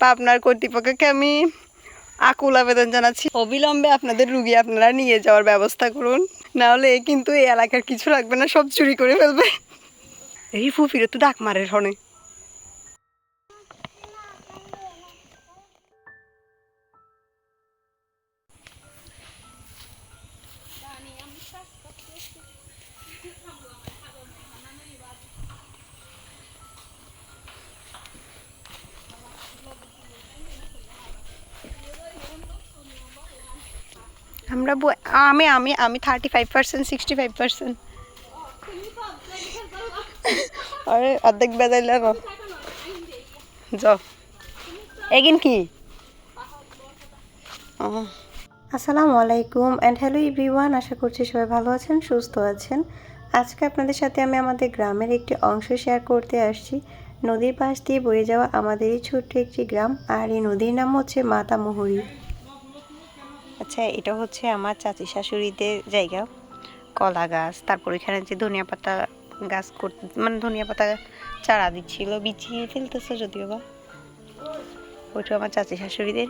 পাবনার কর্তৃপক্ষকে আমি আকুল আবেদন জানাচ্ছি। অবিলম্বে আপনাদের রুগী আপনারা নিয়ে যাওয়ার ব্যবস্থা করুন। নাহলে এ কিন্তু এই এলাকার কিছু লাগবে না, সব চুরি করে ফেলবে। এই ফুফিরে তো ডাক মারের হনে। আমরা আমি আমি আমি thirty five percent sixty five percent আরে, অর্ধেক বেজাইলে যাও এগিন কি? ও আসসালামু আলাইকুম অ্যান্ড হ্যালো এভরিওয়ান আশা করছি সবাই ভালো আছেন, সুস্থ আছেন। আজকে আপনাদের সাথে আমি আমাদের গ্রামের একটি অংশ শেয়ার করতে আসছি। নদীর পাশ দিয়ে বয়ে যাওয়া আমাদের এই ছোট্ট একটি গ্রাম, আর এই নদীর নাম হচ্ছে মাতামুহুরি। আচ্ছা এটা হচ্ছে আমার চাচি শাশুড়িদের জায়গা। কলা গাছ, তারপর এখানে যে ধনিয়া পাতা গাছ করতে মানে ধনিয়া পাতা চারা দিচ্ছিল, বিছিয়ে ফেলতেছে যদিও বা। ওইটা আমার চাচি শাশুড়িদের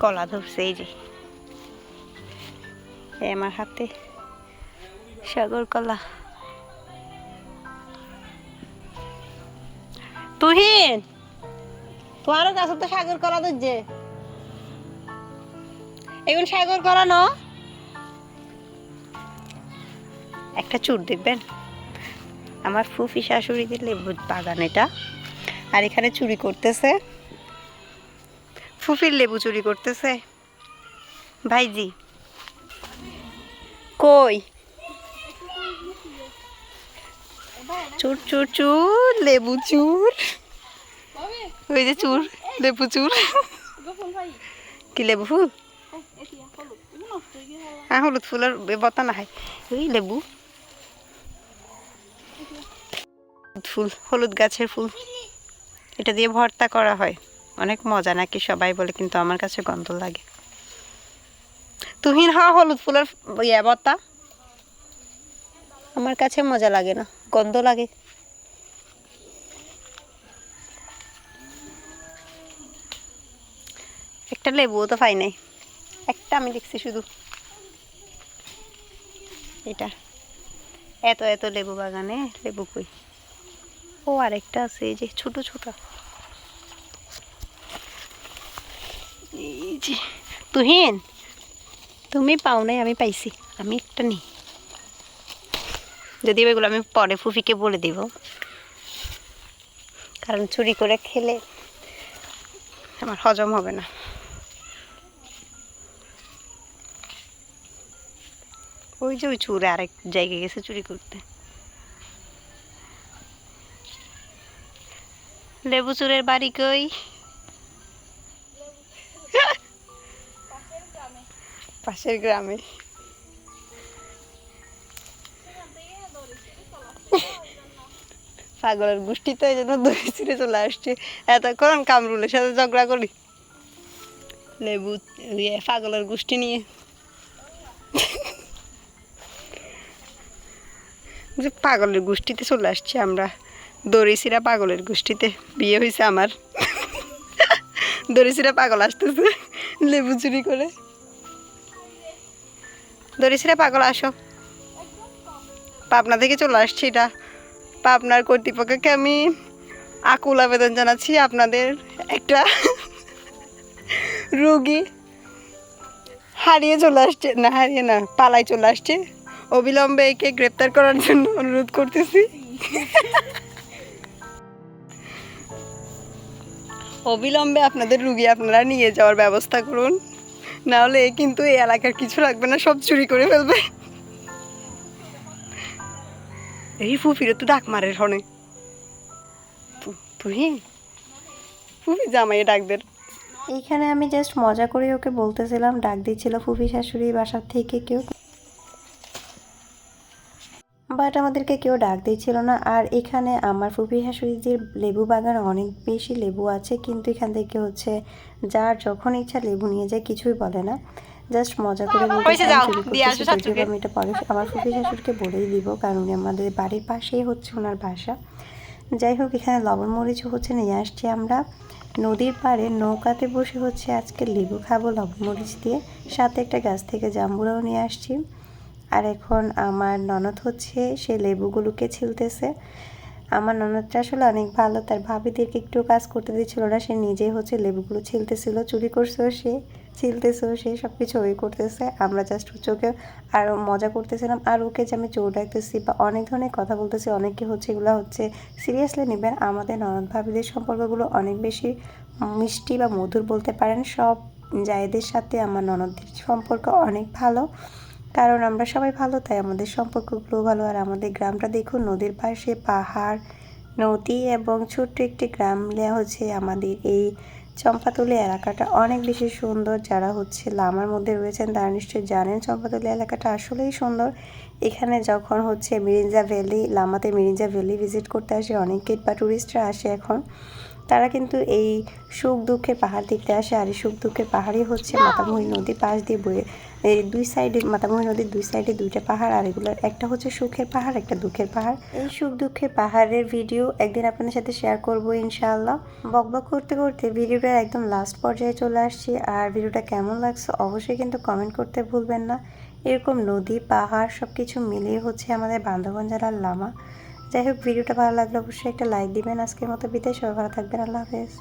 কলা ধরছে, এই যে। আমার হাতে। সাগর কলা। তুহিন! তোমারও কাছে তো সাগর কলা ধরছে। এগুলো সাগর কলা ন? একটা চুর দেখবেন। আমার ফুফি শাশুড়িদের লেবু বাগান এটা। আর এখানে চুরি করতেছে। ফুফির লেবু চুরি করতেছে। ভাইজি। কই? চুর চুর চুর, লেবু চুর। ওই যে চুর লেবু চুর কি লেবু ফুল? হ্যাঁ হলুদ ফুলের বতা না হয়। ওই লেবু। ফুল, হলুদ গাছের ফুল। এটা দিয়ে ভর্তা করা হয়। অনেক মজা, নাকি সবাই বলে, কিন্তু আমার কাছে গন্ধ লাগে। তুহিন হা হলুদ ফুলের ইয়া, বতা। আমার কাছে মজা লাগে না, গন্ধ লাগে। একটা লেবুও তো পাই নাই। একটা আমি দেখছি শুধু। এটা। এত এত লেবু বাগানে, লেবু কই? ও, আরেকটা আছে, এই যে ছোট ছোট। এই যে, তুহিন, তুমি পাও নাই, আমি পাইছি। আমি একটা নেই। যদি এগুলো আমি পরে ফুফিকে বলে দিব। কারণ চুরি করে খেলে আমার হজম হবে না। ওই যে ওই চুরে আরেক জায়গায় গেছে চুরি করতে। লেবু চুরের বাড়ি কই? পাশের গ্রামে। পাগলের গোষ্ঠী তো এই জন্য দড়ি ছিঁড়ে চলে আসছে। এতক্ষণ কামরুলের সাথে ঝগড়া করি। লেবু ইয়ে পাগলের গোষ্ঠী নিয়ে। যে পাগলের গোষ্ঠীতে চলে আসছি আমরা। দড়িসিরা পাগলের গোষ্ঠীতে। বিয়ে হয়েছে আমার। দড়িসিরা পাগল আসতেছে। লেবু চুরি করে। দড়িসিরা পাগল, আসো। পাবনা থেকে চলে আসছি এটা। পাবনার কর্তৃপক্ষকে আমি আকুল আবেদন জানাচ্ছি আপনাদের একটা রুগী। হারিয়ে চলে আসছে। না, হারিয়ে না পালাই চলে আসছে। অবিলম্বে একে গ্রেপ্তার করার জন্য অনুরোধ করতেছি। অবিলম্বে আপনাদের রুগী আপনারা নিয়ে যাওয়ার ব্যবস্থা করুন। নাহলে এ কিন্তু এই এলাকার কিছু রাখবে না, সব চুরি করে ফেলবে। এই ফুফিরে তো ডাক মারে হনে তুই ফুফি জামাই ডাকদের এইখানে আমি জাস্ট মজা করে ওকে বলতেছিলাম, ডাক দিচ্ছিল ফুফি শাশুড়ি বাসার থেকে কেউ বাট আমাদেরকে কেউ ডাক দিচ্ছিল না। আর এখানে আমার ফুফি শাশুড়িদের লেবু বাগান অনেক বেশি লেবু আছে কিন্তু এখান থেকে হচ্ছে যার যখন ইচ্ছা লেবু নিয়ে যায় কিছুই বলে না। জাস্ট মজা করে আমি এটা পরে আমার ফুফি শাশুড়িকে বলেই দিব কারণ উনি আমাদের বাড়ির পাশেই হচ্ছে ওনার বাসা। যাই হোক এখানে লবণ মরিচ হচ্ছে নিয়ে আসছি আমরা। নদীর পাড়ে নৌকাতে বসে হচ্ছে আজকে লেবু খাব লবণ মরিচ দিয়ে। সাথে একটা গাছ থেকে জাম্বুরাও নিয়ে আসছি। আর এখন আমার ননদ হচ্ছে, সে লেবুগুলোকে ছিলতেছে। আমার ননদটা আসলে অনেক ভালো, তার ভাবিদেরকে একটু কাজ করতে দিচ্ছিল না, সে নিজেই হচ্ছে লেবুগুলো ছিলতেছিল, চুরি করছেও সে, ছিলতেছেও সে সব কিছু ওই করতেছে। আমরা জাস্ট চোখে আরও মজা করতেছিলাম, আর ওকে যে আমি চোর ডাকতেছি বা অনেক ধরনের কথা বলতেছি, অনেকে হচ্ছে এগুলো হচ্ছে সিরিয়াসলি নেবেন। আমাদের ননদ ভাবিদের সম্পর্কগুলো অনেক বেশি মিষ্টি বা মধুর বলতে পারেন, সব জায়েদের সাথে আমার ননদের সম্পর্ক অনেক ভালো। কারণ আমরা সবাই ভালো, তাই আমাদের সম্পর্কগুলো ভালো। আর আমাদের গ্রামটা দেখুন, নদীর পাশে পাহাড়, নদী এবং ছোট্ট একটি গ্রাম। নিয়ে হচ্ছে আমাদের এই চম্পাতলি এলাকাটা অনেক বেশি সুন্দর। যারা হচ্ছে লামার মধ্যে রয়েছেন, তারা নিশ্চয়ই জানেন চম্পাতলি এলাকাটা আসলেই সুন্দর। এখানে যখন হচ্ছে মিরিঞ্জা ভ্যালি, লামাতে মিরিঞ্জা ভ্যালি ভিজিট করতে আসে, অনেকে বা টুরিস্টরা আসে এখন। তারা কিন্তু এই সুখ দুঃখের পাহাড় দেখতে আসে আর এই সুখ দুঃখের পাহাড়ই হচ্ছে মাতামুহুরি নদীর পাশ দিয়ে বয়ে দুই সাইডে মাতামুহুরি নদীর দুই সাইডে দুইটা পাহাড় আর এগুলোর একটা হচ্ছে সুখের পাহাড়, একটা দুঃখের পাহাড়। এই সুখ দুঃখের পাহাড়ের ভিডিও একদিন আপনাদের সাথে শেয়ার করব ইনশাআল্লাহ। বকবক করতে করতে ভিডিওটার একদম লাস্ট পর্যায়ে চলে আসছি আর ভিডিওটা কেমন লাগছে অবশ্যই কিন্তু কমেন্ট করতে ভুলবেন না। এরকম নদী, পাহাড় সব কিছু মিলিয়ে হচ্ছে আমাদের বান্ধবন জেলার লামা। যাই হোক, ভিডিওটা ভালো লাগলে অবশ্যই একটা লাইক দিবেন। আজকের মতো বিদায়, সবাই ভালো থাকবেন, আল্লাহ হাফেজ।